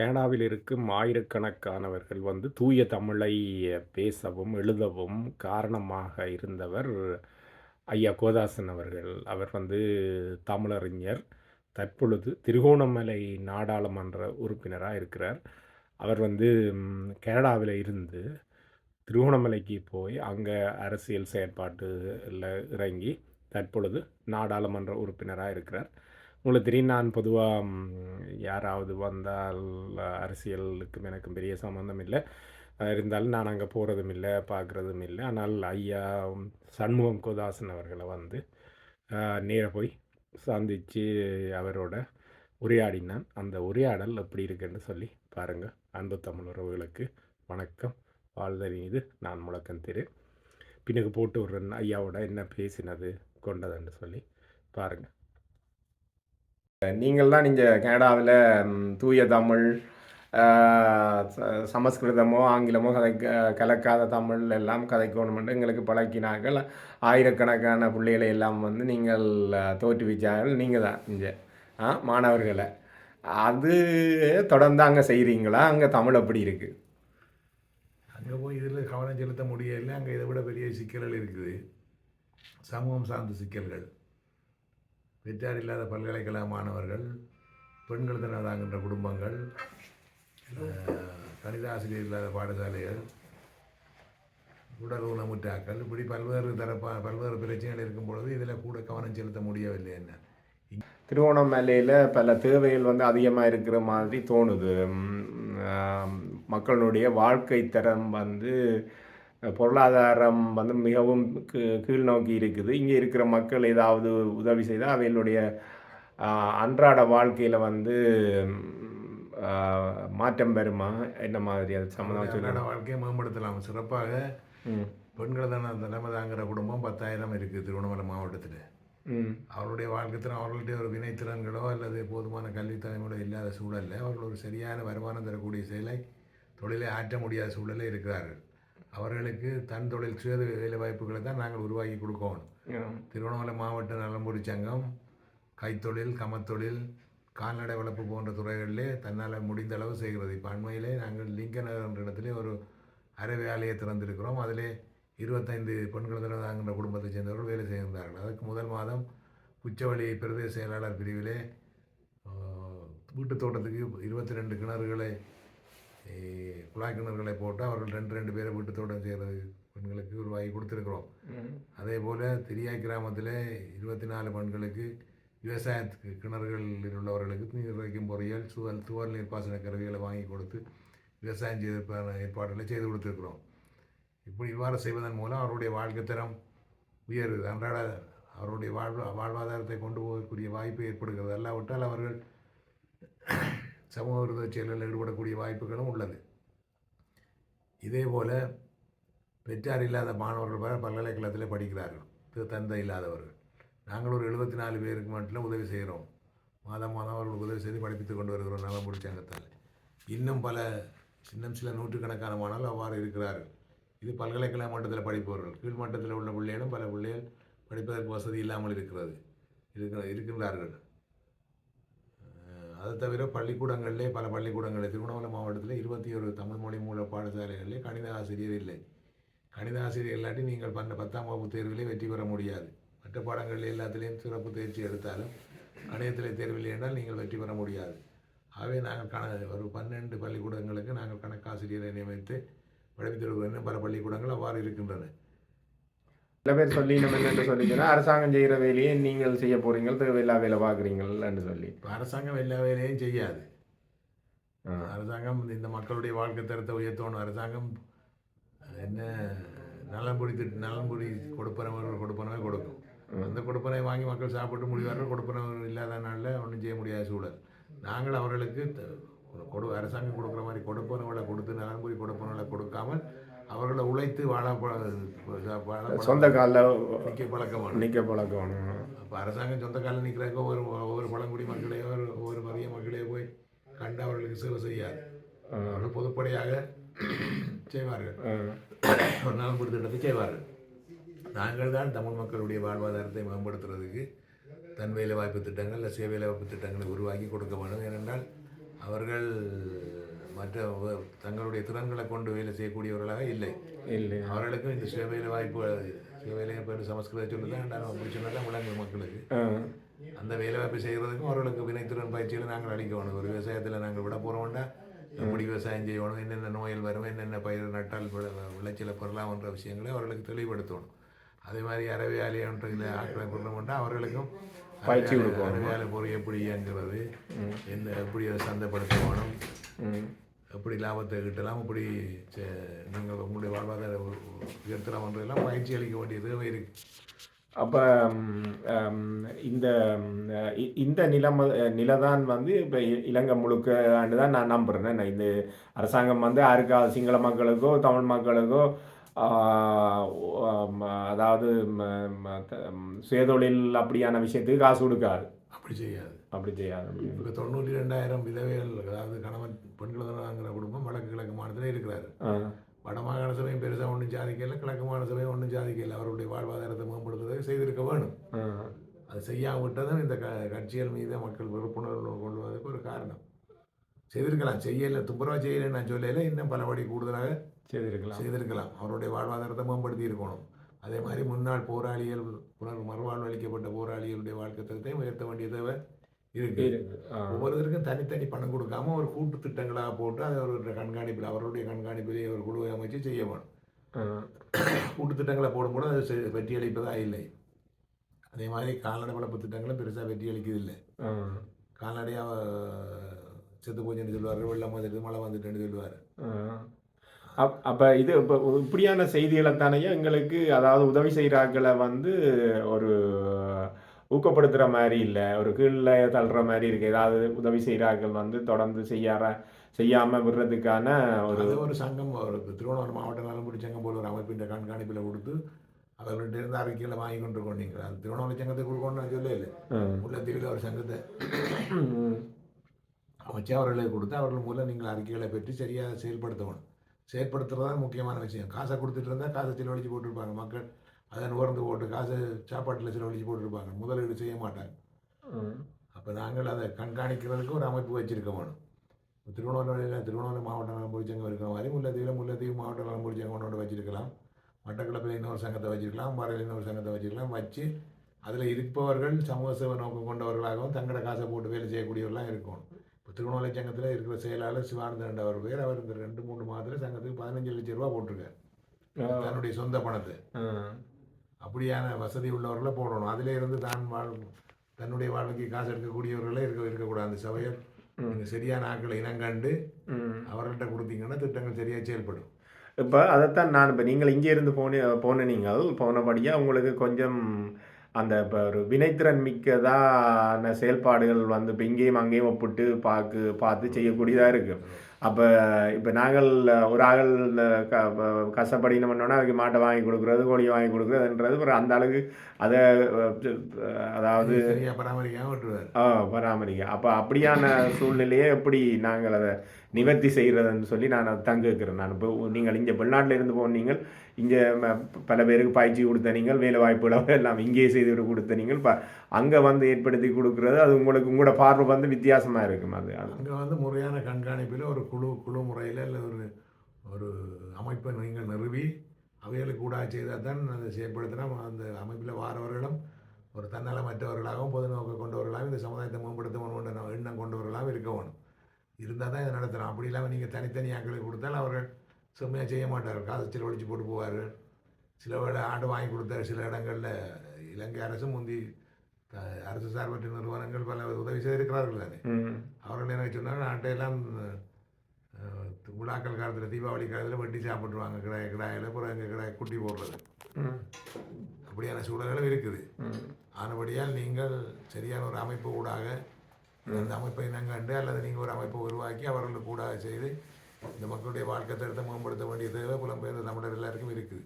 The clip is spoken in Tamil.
கனடாவில் இருக்கும் ஆயிரக்கணக்கானவர்கள் வந்து தூய தமிழை பேசவும், எழுதவும் காரணமாக இருந்தவர் ஐயா கோதாசன் அவர்கள். அவர் வந்து தமிழறிஞர். தற்பொழுது திருகோணமலை நாடாளுமன்ற உறுப்பினராக இருக்கிறார். அவர் வந்து கனடாவில் இருந்து திருகோணமலைக்கு போய், அங்கே அரசியல் செயற்பாட்டில் இறங்கி, தற்பொழுது நாடாளுமன்ற உறுப்பினராக இருக்கிறார். உங்களுக்கு தெரியும் நான் பொதுவாக யாராவது வந்தால் அரசியலுக்கும் எனக்கும் பெரிய சம்மந்தம் இல்லை. இருந்தாலும் நான் அங்கே போகிறதும் இல்லை பார்க்குறதும் இல்லை. ஆனால் ஐயா சண்முகம் கோதாசன் அவர்களை வந்து நேராக போய் சந்தித்து அவரோட உரையாடினான். அந்த உரையாடல் எப்படி இருக்குன்னு சொல்லி பாருங்கள் அன்பு தமிழ் உறவுகளுக்கு வணக்கம். வாழ்தல் இது நான் முழக்கம் திரு. பின்னுக்கு போட்டு விடுறேன். ஐயாவோட என்ன பேசினது, கொண்டதுன்னு சொல்லி பாருங்கள் பாருங்க. நீங்கள் தான் தூய தமிழ், ச சமஸ்கிருதமோ, ஆங்கிலமோ கதை கலக்காத தமிழ் எல்லாம் கதைக்கணுமென்று எங்களுக்கு பழக்கினார்கள். ஆயிரக்கணக்கான பிள்ளைகளை எல்லாம் வந்து நீங்கள் தோற்றுவிச்சார்கள். நீங்கள் தான் இங்கே ஆ மாணவர்களை அது தொடர்ந்து அங்கே செய்கிறீங்களா அங்கே தமிழ் எப்படி இருக்குது அங்கே போய் இதில் கவனம் செலுத்த முடியல. அங்கே இதை விட பெரிய சிக்கல்கள் இருக்குது. சமூகம் சார்ந்த சிக்கல்கள். பெற்றார் இல்லாத பல்கலைக்கழக மாணவர்கள், பெண்கள் தினதாகின்ற குடும்பங்கள், கணிதாசிரியர் கணித ஆசிரியர் இல்லாத பாடசாலைகள், உடல் ஊனமுற்றாக்கள் இப்படி பல்வேறு தரப்பா பல்வேறு பிரச்சனைகள் இருக்கும் பொழுது, இதில் கூட கவனம் செலுத்த முடியவில்லை என்ன. திருவோணமலையில் பல தேவைகள் வந்து அதிகமா இருக்கிற மாதிரி தோணுது. மக்களுடைய வாழ்க்கை தரம் வந்து பொருளாதாரம் வந்து மிகவும் கீ கீழ்நோக்கி இருக்குது. இங்க இருக்கிற மக்கள் ஏதாவது உதவி செய்தா அவைகளுடைய அன்றாட வாழ்க்கையில வந்து மாற்றம் வருமா? என்ன மாதிரி அது சம்மந்தமா அன்றாட. வாழ்க்கையை மேம்படுத்தலாம். சிறப்பாக. பெண்கள் தின தினம தாங்குற குடும்பம் 10,000 இருக்கு திருவண்ணாமலை மாவட்டத்தில. ம். அவர்களுடைய வாழ்க்கை திறன் அவர்களுடைய ஒரு வினைத்திறன்களோ அல்லது போதுமான கல்வித் தரங்களோ இல்லாத சூழல்ல, அவர்கள் ஒரு சரியான வருமானம் தரக்கூடிய செயலை, தொழிலை ஆற்ற முடியாத சூழல்ல இருக்கிறார்கள். அவர்களுக்கு தன் தொழில் சுய வேலை வாய்ப்புகளை தான் நாங்கள் உருவாக்கி கொடுக்கோணும். திருவண்ணாமலை மாவட்ட நலம்புரி சங்கம், கைத்தொழில், கமத்தொழில், கால்நடை வளர்ப்பு போன்ற துறைகளிலே தன்னால முடிந்த அளவு செய்கிறது. இப்ப அண்மையிலே நாங்கள் லிங்கன் நகர் என்ற இடத்திலே ஒரு அறவை ஆலையை திறந்திருக்கிறோம். அதிலே 25 பெண்கள் தினதாகின்ற குடும்பத்தைச் சேர்ந்தவர்கள் வேலை செய்கின்றார்கள். அதற்கு முதல் மாதம் குச்சவெளி பிரதேச செயலாளர் பிரிவிலே அ வீட்டுத் தோட்டத்துக்கு 22 கிணறுகளை எ குழாய் கிணறுகளை போட்டு அவர்கள் 2, 2 பேரை வீட்டுத் தோட்டம் செய்றது பெண்களுக்கு உருவாக்கி கொடுத்திருக்கிறோம். ம். அதேபோல திரியாய் கிராமத்திலே 24 பெண்களுக்கு விவசாயத்துக்கு கிணறுகளில் உள்ளவர்களுக்கு நீர் வைக்கும் பொறியியல், சுவல் துவல் நீர்ப்பாசன கருவிகளை வாங்கி கொடுத்து விவசாயம் செய்வதற்கான ஏற்பாடுகளை செய்து கொடுத்திருக்கிறோம். இப்படி இவ்வாறு செய்வதன் மூலம் அவருடைய வாழ்க்கை தரம் உயருது. அன்றாட அவருடைய வாழ்வா வாழ்வாதாரத்தை கொண்டு போவதற்குரிய வாய்ப்பு ஏற்படுகிறது. அல்லாவிட்டால் அவர்கள் சமூக விரோத செயல்களில் ஈடுபடக்கூடிய வாய்ப்புகளும் உள்ளது. இதே போல் பெற்றார் இல்லாத மாணவர்கள் பல்கலைக்கழகத்தில் படிக்கிறார்கள். த தந்தை இல்லாதவர்கள். நாங்கள் ஒரு 74 பேருக்கு மட்டும் உதவி செய்கிறோம். மாதம் மாதம் அவர்களுக்கு உதவி செய்து படிப்பித்துக் கொண்டு வருகிறோம் நலம்புரி சங்கத்தால். இன்னும் பல இன்னும் சில நூற்றுக்கணக்கான மாணவர்கள் அவ்வாறு இருக்கிறார்கள். இது பல்கலைக்கழக மட்டத்தில் படிப்பவர்கள். கீழ் மட்டத்தில் உள்ள பிள்ளைகளும் பல பிள்ளைகள் படிப்பதற்கு வசதி இல்லாமல் இருக்கிறது. இருக்கிற இருக்கின்றார்கள். அதை அது தவிர பள்ளிக்கூடங்களிலே பல பள்ளிக்கூடங்களில் திருவண்ணாமலை மாவட்டத்தில் இருபத்தி ஒரு தமிழ் மொழி மூல பாடசாலைகளிலே கணித ஆசிரியர் இல்லை. கணித ஆசிரியர் இல்லாட்டி நீங்கள் பன்ன 10ஆம் வகுப்பு தேர்விலே வெற்றி பெற முடியாது. மற்ற பாடங்கள் எல்லாத்திலையும் சிறப்பு தேர்ச்சி எடுத்தாலும், கணிதத்தில் தேர்வில்லை என்றால் நீங்கள் வெற்றி பெற முடியாது. ஆகவே நாங்கள் கண ஒரு 12 பள்ளிக்கூடங்களுக்கு நாங்கள் கணக்காசிரியரை நியமித்து படிப்பித்து வருகிறோம். பல பள்ளிக்கூடங்கள் அவ்வாறு இருக்கின்றன. சில பேர் சொல்லினோம் என்னன்னு சொல்லிச்சுன்னா, அரசாங்கம் செய்கிற வேலையை நீங்கள் செய்ய போறீங்கள், தேவையில்லா வேலை பார்க்குறீங்கள்ன்னு சொல்லி. அரசாங்கம் எல்லா வேலையும் செய்யாது. அரசாங்கம் இந்த மக்களுடைய வாழ்க்கை தரத்தை உயர்த்தணும். அரசாங்கம் என்ன நலன்புரி திட் நலன்புரி கொடுப்பனவர்கள் கொடுப்பனவே கொடுக்கும். அந்த கொடுப்பனை வாங்கி மக்கள் சாப்பிட்டு முடிவார்கள். கொடுப்பனவு இல்லாத நாள்ல ஒண்ணும் செய்ய முடியாத சூழல். நாங்கள் அவர்களுக்கு கொடு அரசாங்கம் கொடுக்குற மாரி கொடுப்பனவுகள கொடுத்து நலன்புரி கொடுப்பனவுகள கொடுக்காமல், அவர்களை உழைத்து வாழ சொந்த கால்ல நிக்க பழக்கமானோம். நிக்க பழக்கணும். அப்ப அரசாங்கம் சொந்த கால்ல நிக்கிறதுக்கு ஒவ்வொரு ஒவ்வொரு பழங்குடி மக்களையோ, ஒவ்வொரு மதிய மக்களையோ போய் கண்டு அவர்களுக்கு சேவை செய்யாது. அவர்கள் பொதுப்படையாக செய்வார்கள். ஒரு நலன்புரி திட்டத்தை செய்வார்கள். நாங்கள் தான் தமிழ் மக்களுடைய வாழ்வாதாரத்தை மேம்படுத்துறதுக்கு தன் வேலைவாய்ப்பு திட்டங்கள், இல்ல சுய வேலைவாய்ப்பு திட்டங்களை உருவாக்கி கொடுக்க வேண்டும். ஏனென்றால் அவர்கள் மற்ற தங்களுடைய திறன்களை கொண்டு வேலை செய்யக்கூடியவர்களாக இல்லை. இல்லை. அவர்களுக்கும் இந்த சுய வேலை வாய்ப்பு சுய வேலை பேர் சமஸ்கிருத சொல்லுதான் நான் அப்படி சொன்னாலும் விளங்கு மக்களுக்கு. அந்த வேலை வாய்ப்பு செய்கிறதுக்கும் அவர்களுக்கு வினைத்திறன் பயிற்சிகளை நாங்கள் அளிக்கணும். ஒரு விவசாயத்தில் நாங்கள் விட போகிறோம்னா எப்படி விவசாயம் செய்யணும்? என்னென்ன நோய்கள் வரும்? என்னென்ன பயிர் நட்டால் விளை- விளைச்சலை பெறலாம்ன்ற விஷயங்களை அவர்களுக்கு தெளிவுபடுத்தணும். அதே மாதிரி அறவையாளியன்ற இந்த ஆட்களை கொண்டோம்னா அவர்களுக்கும் பயிற்சி கொடுக்கணும். அறவையாளை பொருள் எப்படி இயங்குறது என்ன எப்படி அதை சந்தைப்படுத்தணும்? ம். எப்படி லாபத்தை கிட்டலாம் எப்படி செ- நீங்கள் உங்களுடைய வாழ்வாதார உ- உ- உயர்த்தலாம்ன்றதெல்லாம் பயிற்சி அளிக்க வேண்டிய தேவை இருக்கு. அப்போ இந்த இந்த நிலம் நிலதான் வந்து இப்போ இலங்கை முழுக்க தான் நான் நம்புகிறேன் நான் இந்த அரசாங்கம் வந்து யாருக்கா சிங்கள மக்களுக்கோ தமிழ் மக்களுக்கோ அதாவது சுயதொழில் அப்படியான விஷயத்துக்கு காசு கொடுக்காது. அப்படி செய்யாது. அப்படி செய்யாது. இப்போ தொண்ணூற்றி ரெண்டாயிரம் விதவைகள் அதாவது கணவன் பெண்களுங்கிற குடும்பம் வடக்கு கிழக்கு மாநிலத்தில் இருக்கிறாரு ஆ வடமாகாண சபையும் பெருசாக ஒன்றும் சாதிக்கல கிழக்கு மாகாண சபையும் ஒன்றும் சாதிக்கல அவருடைய வாழ்வாதாரத்தை மேம்படுத்துவதற்கு செய்திருக்க வேணும். அது செய்யாமல் விட்டதும் இந்த க கட்சிகள் மீது மக்கள் விழிப்புணர்வு கொண்டு வரதுக்கு ஒரு காரணம். செய்திருக்கலாம். செய்யலை துப்புரவா செய்யலை நான் சொல்லல. இன்னும் பலபடி கூடுதலாக செய்திருக்கலாம். செய்திருக்கலாம். அவருடைய வாழ்வாதாரத்தை மேம்படுத்தி இருக்கணும். அதே மாதிரி முன்னாள் போராளிகள் புனர் மறுவாழ்வளிக்கப்பட்ட போராளிகளுடைய வாழ்க்கை தரத்தை உயர்த்த வேண்டிய தேவை இருக்கு. ஒவ்வொருத்தருக்கும் தனித்தனி பணம் கொடுக்காம ஒரு கூட்டு திட்டங்களாக போட்டு அதை ஒரு கண்காணிப்பில் அவருடைய கண்காணிப்பிலே ஒரு குழுவை அமைச்சு செய்ய வேணும். கூட்டு திட்டங்களை போடும்போது அது வெற்றி அளிப்பதா இல்லை. அதே மாதிரி கால்நடை வளர்ப்பு திட்டங்களும் பெருசாக வெற்றி அளிக்குதில்லை ஆ கால்நடையாக செத்து போச்சுன்னு சொல்லுவார் வெள்ளம் வந்துட்டு மழை வந்துட்டுன்னு சொல்லுவார். அப் அப்போ இது இப்போ இப்படியான செய்திகளை தானே எங்களுக்கு அதாவது உதவி செய்கிறாக்களை வந்து ஒரு ஊக்கப்படுத்துகிற மாதிரி இல்லை. ஒரு கீழே தள்ளுற மாதிரி இருக்குது ஏதாவது உதவி செய்கிறாக்கள் வந்து தொடர்ந்து செய்யார செய்யாமல் விடுறதுக்கான ஒரு ஒரு சங்கம். ஒரு திருவண்ணாமலை மாவட்ட நலம்புரி சங்கம் போல ஒரு அமைப்பின் கண்காணிப்பில் கொடுத்து அவர்கள்ட்ட இருந்து அறிக்கைகளை வாங்கி கொண்டு கொண்டீங்க அது திருவண்ணாமலை சங்கத்தை கொடுக்கணும்னு நான் சொல்லல ம். முல்லைத்தீவில் ஒரு சங்கத்தை. அமைச்சு அவர்களுக்கு கொடுத்து அவர்கள் மூலம் நீங்கள் அறிக்கைகளை பெற்று சரியாக செயல்படுத்தணும். செயல்படுத்துறது தான் முக்கியமான விஷயம். காசை கொடுத்துட்டு இருந்தால் காசை செலவழிச்சு போட்டிருப்பாங்க மக்கள். அதை நுகர்ந்து போட்டு காசை சாப்பாட்டில் செலவழிச்சு போட்டிருப்பாங்க. முதலீடு செய்ய மாட்டாங்க. அப்போ நாங்கள் அதை கண்காணிக்கிறதுக்கு ஒரு அமைப்பு வச்சிருக்க வேணும். திருவண்ணாமலையில் திருவண்ணாமலை மாவட்ட நலம்புரி சங்கம் இருக்கிற மாதிரி முல்லைத்தீவில் முல்லைத்தீவு மாவட்ட நலம்புரி சங்கம் ஒன்று வச்சிருக்கலாம். மட்டக்களப்பில் இன்னொரு சங்கத்தை வச்சிருக்கலாம். பாறையில் இன்னொரு சங்கத்தை வச்சிருக்கலாம். வச்சு அதில் இருப்பவர்கள் சமூக சேவை நோக்கம் கொண்டவர்களாகவும் தங்களோட காசை போட்டு வேலை செய்யக்கூடியவர்களாக இருக்கும் இப்போ திருவண்ணாமலை சங்கத்தில் இருக்கிற செயலாளர் சிவானந்தன் அவர் பேர். அவர் இந்த ரெண்டு மூணு மாதத்தில் சங்கத்துக்கு பதினஞ்சு லட்சம் ரூபா போட்டிருக்காரு. தன்னுடைய சொந்த பணத்தை. அப்படியான வசதி உள்ளவர்களை போடணும். அதிலே இருந்து தான் வாழ் தன்னுடைய வாழ்க்கைக்கு காசு எடுக்கக்கூடியவர்களே இருக்க இருக்கக்கூடாது. அந்த நீங்கள் சரியான ஆட்களை இனங்கண்டு. அவர்கள்ட்ட கொடுத்தீங்கன்னா திட்டங்கள் சரியாக செயல்படும். இப்போ அதைத்தான் நான் இப்போ நீங்கள் இங்கே இருந்து போன போன நீங்கள் போனபடியாக உங்களுக்கு கொஞ்சம் அந்த இப்போ ஒரு வினைத்திறன் மிக்கதான செயல்பாடுகள் வந்து இப்போ இங்கேயும் அங்கேயும் ஒப்பிட்டு பார்க்கு பார்த்து செய்யக்கூடியதாக இருக்குது அப்போ இப்போ நாங்கள் ஒரு ஆள் க கஷ்டப்படினோம்னா அதுக்கு மாட்டை வாங்கி கொடுக்குறது கோழியை வாங்கி கொடுக்குறதுன்றது ஒரு அந்த அளவுக்கு அதை அதாவது ஆ பராமரிக்க. அப்போ அப்படியான சூழ்நிலையை எப்படி நாங்கள் அதை நிவர்த்தி செய்கிறதுன்னு சொல்லி நான் அதை தங்குக்கிறேன் நான். இப்போ நீங்கள் இங்கே வெளிநாட்டில் இருந்து போனீங்கள் இங்கே பல பேருக்கு பயிற்சி கொடுத்த நீங்கள் வேலை வாய்ப்புகளை எல்லாம் இங்கேயே செய்து கொடுத்த நீங்கள் இப்போ அங்கே வந்து ஏற்படுத்தி கொடுக்குறது அது உங்களுக்கு உங்களோட பார்வை வந்து வித்தியாசமாக இருக்கும் அது. அது அங்கே வந்து முறையான கண்காணிப்பில் ஒரு குழு குழு முறையில் இல்லை ஒரு ஒரு அமைப்பை நீங்கள் நிறுவி அவைகளுக்கு கூட செய்தால் தான் அதை செயல்படுத்தினா அந்த அமைப்பில் வாரவர்களும் ஒரு தன்னலமற்றவர்களாகவும் பொதுநோக்க கொண்டவர்களாகவும் இந்த சமுதாயத்தை மேம்படுத்த வேணும் எண்ணம் கொண்டவர்களாகவும் இருக்க வேணும் இருந்தால் தான் இதை நடத்தணும் அப்படி இல்லாமல் நீங்கள் தனித்தனி ஆட்களை கொடுத்தால் அவர்கள் செம்மையாக செய்ய மாட்டார்கள். காசு செலவழிச்சு போட்டு போவார்கள். சில வேளை ஆடு வாங்கி கொடுத்தாரு சில இடங்களில் இலங்கை அரசு முந்தி அரசு சார்பற்ற நிறுவனங்கள் பல உதவி செய்திருக்கிறார்கள் தானே அவர்கள் என்ன சொன்னாங்க நாட்டையெல்லாம் விழாக்கள் காலத்தில் தீபாவளி காலத்தில் வெட்டி சாப்பிட்ருவாங்க. கிடாய கிடாயில் அப்புறம் எங்கள் கிடாய குட்டி போடுறது. அப்படியான சூழல்களும் இருக்குது. ஆனபடியால் நீங்கள் சரியான ஒரு அமைப்பு ஊடாக அந்த அமைப்பை இனங்கண்டு அல்லது நீங்கள் ஒரு அமைப்பை உருவாக்கி அவர்களுக்கு கூட செய்து இந்த மக்களுடைய வாழ்க்கை தரத்தை மேம்படுத்த வேண்டிய தேவை புலம்பெயர்ந்த தமிழர் எல்லாருக்கும் இருக்குது.